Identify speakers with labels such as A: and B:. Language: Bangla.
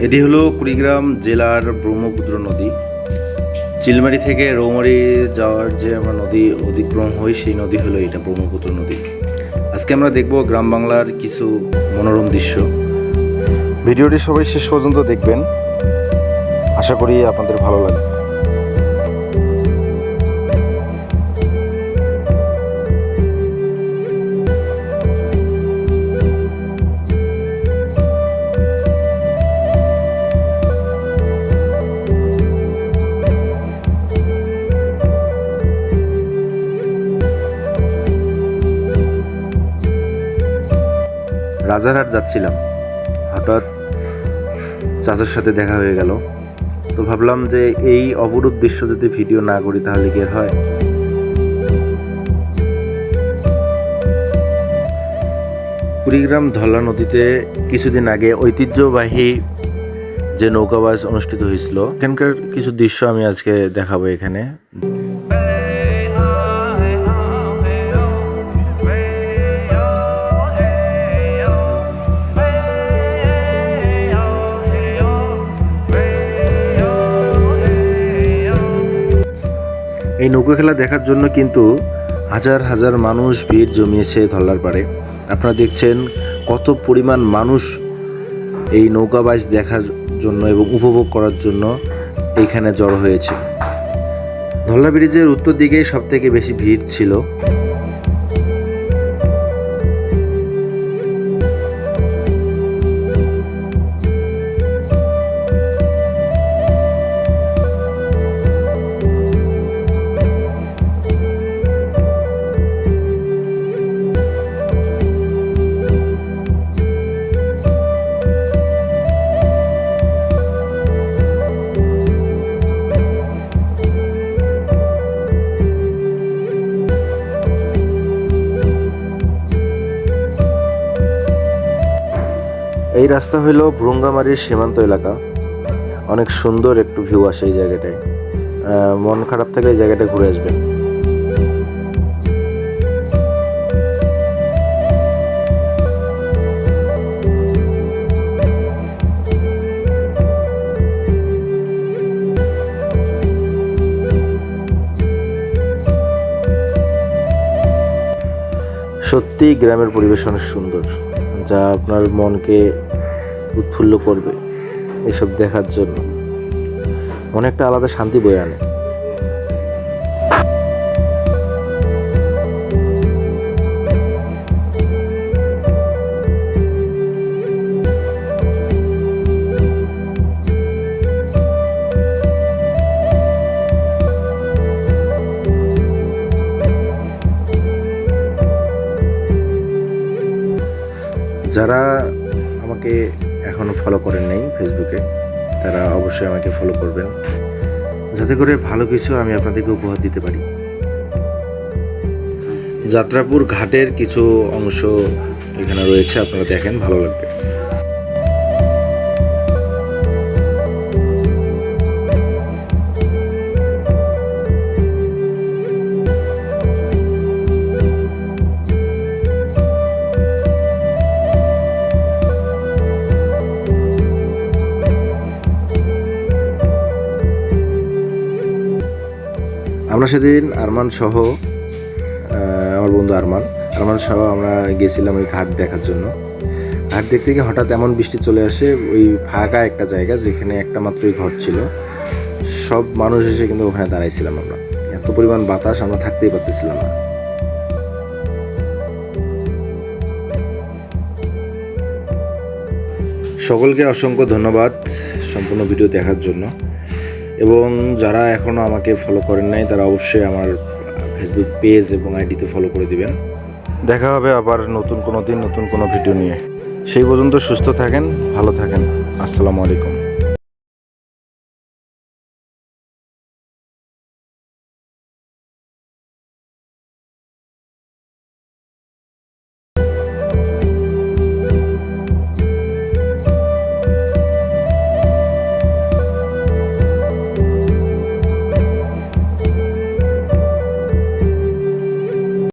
A: এটি হলো কুড়িগ্রাম জেলার ব্রহ্মপুত্র নদী। চিলমারি থেকে রৌমারি যাওয়ার যে আমরা নদী অতিক্রম হই, সেই নদী হলো এটা, ব্রহ্মপুত্র নদী। আজকে আমরা দেখব গ্রাম বাংলার কিছু মনোরম দৃশ্য। ভিডিওটি সবাই শেষ পর্যন্ত দেখবেন। আশা করি আপনাদের ভালো লাগবে। রাজারহাট যাচ্ছিলাম। হঠাৎ চাচার সাথে দেখা হয়ে গেল। তো ভাবলাম যে এই অপরূপ দৃশ্য যদি ভিডিও না করি তাহলে কি হয়? কুড়িগ্রাম ধলা নদীতে কিছুদিন আগে ঐতিহ্যবাহী যে নৌকাবাজ অনুষ্ঠিত হয়েছিল, এখানকার কিছু দৃশ্য আমি আজকে দেখাবো এখানে। এই নৌকা খেলা দেখার জন্য কিন্তু হাজার হাজার মানুষ ভিড় জমিয়েছে ধল্লার পাড়ে। আপনারা দেখছেন কত পরিমাণ মানুষ এই নৌকা নৌকাবাজ দেখার জন্য এবং উপভোগ করার জন্য এইখানে জড়ো হয়েছে। ধল্লা ব্রিজের উত্তর দিকেই সবথেকে বেশি ভিড় ছিল। এই রাস্তা হইল ভ্রুঙ্গামারির সীমান্ত এলাকা। অনেক সুন্দর একটু ভিউ আসে এই জায়গাটায়। মন খারাপ থাকলে এই জায়গাটা ঘুরে আসবেন। সত্যি গ্রামের পরিবেশ অনেক সুন্দর, যা আপনার মনকে উৎফুল্ল করবে এসব দেখার জন্য। অনেকটা আলাদা শান্তি বয়ে আনে। যারা আমাকে এখনও ফলো করেন নাই ফেসবুকে তারা অবশ্যই আমাকে ফলো করবেন। যাতে করে ভালো কিছু আমি আপনাদেরকে উপহার দিতে পারি। যাত্রাপুর ঘাটের কিছু অংশ এখানে রয়েছে, আপনারা দেখেন, ভালো লাগবে। আমরা সেদিন আরমান সহ আমার বন্ধু আরমান আরমান সহ আমরা গেছিলাম ওই ঘাট দেখার জন্য। ঘাট দেখতে গিয়ে হঠাৎ এমন বৃষ্টি চলে আসে, ওই ফাঁকা একটা জায়গা যেখানে একটা মাত্রই ঘর ছিল। সব মানুষ এসে কিন্তু ওখানে দাঁড়াইছিলাম আমরা। এত পরিমাণ বাতাস আমরা থাকতেই পারতেছিলাম না। সকলকে অসংখ্য ধন্যবাদ সম্পূর্ণ ভিডিও দেখার জন্য। এবং যারা এখনও আমাকে ফলো করেন নাই, তারা অবশ্যই আমার ফেসবুক পেজ এবং আইডিতে ফলো করে দিবেন। দেখা হবে আবার নতুন কোনো দিন, নতুন কোনো ভিডিও নিয়ে। সেই পর্যন্ত সুস্থ থাকেন, ভালো থাকেন। আসসালামু আলাইকুম।